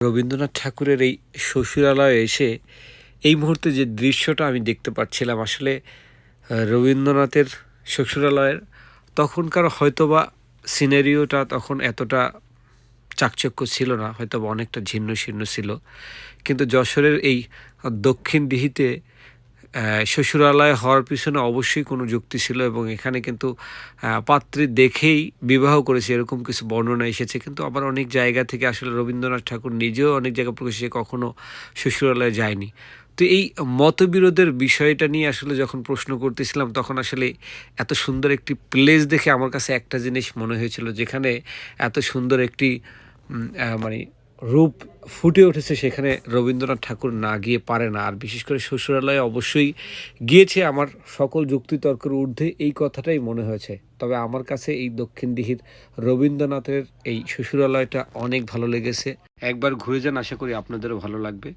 রবীন্দ্রনাথ ঠাকুরের এই শ্বশুরালয়ে এসে এই মুহূর্তে যে দৃশ্যটা আমি দেখতে পাচ্ছিলাম, আসলে রবীন্দ্রনাথের শ্বশুরালয়ের তখনকার হয়তোবা সিনারিওটা তখন এতটা চাকচক্য ছিল না হয়তো অনেকটা ঝিন্ন শীর্ণ ছিল। কিন্তু যশোরের এই দক্ষিণ দিহিতে শ্বশুরালয় হওয়ার পিছনে অবশ্যই কোনো যুক্তি ছিল এবং এখানে কিন্তু পাত্রী দেখেই বিবাহ করেছে, এরকম কিছু বর্ণনা এসেছে। কিন্তু আবার অনেক জায়গা থেকে আসলে রবীন্দ্রনাথ ঠাকুর নিজেও অনেক জায়গা প্রকাশে কখনো শ্বশুরালয়ে যায়নি। তো এই মতবিরোধের বিষয়টা নিয়ে আসলে যখন প্রশ্ন করতেছিলাম, তখন আসলে এত সুন্দর একটি প্লেস দেখে আমার কাছে একটা জিনিস মনে হয়েছিল, যেখানে এত সুন্দর একটি মানে রূপ ফুটে উঠেছে সেখানে রবীন্দ্রনাথ ঠাকুর না গিয়ে পারে না। আর বিশেষ করে শ্বশুরালয়ে অবশ্যই গিয়েছে আমার সকল যুক্তিতর্কের ঊর্ধ্বে, এই কথাটাই মনে হয়েছে। তবে আমার কাছে এই দক্ষিণ দিঘির রবীন্দ্রনাথের এই শ্বশুরালয়টা অনেক ভালো লেগেছে। একবার ঘুরে যান, আশা করি আপনাদেরও ভালো লাগবে।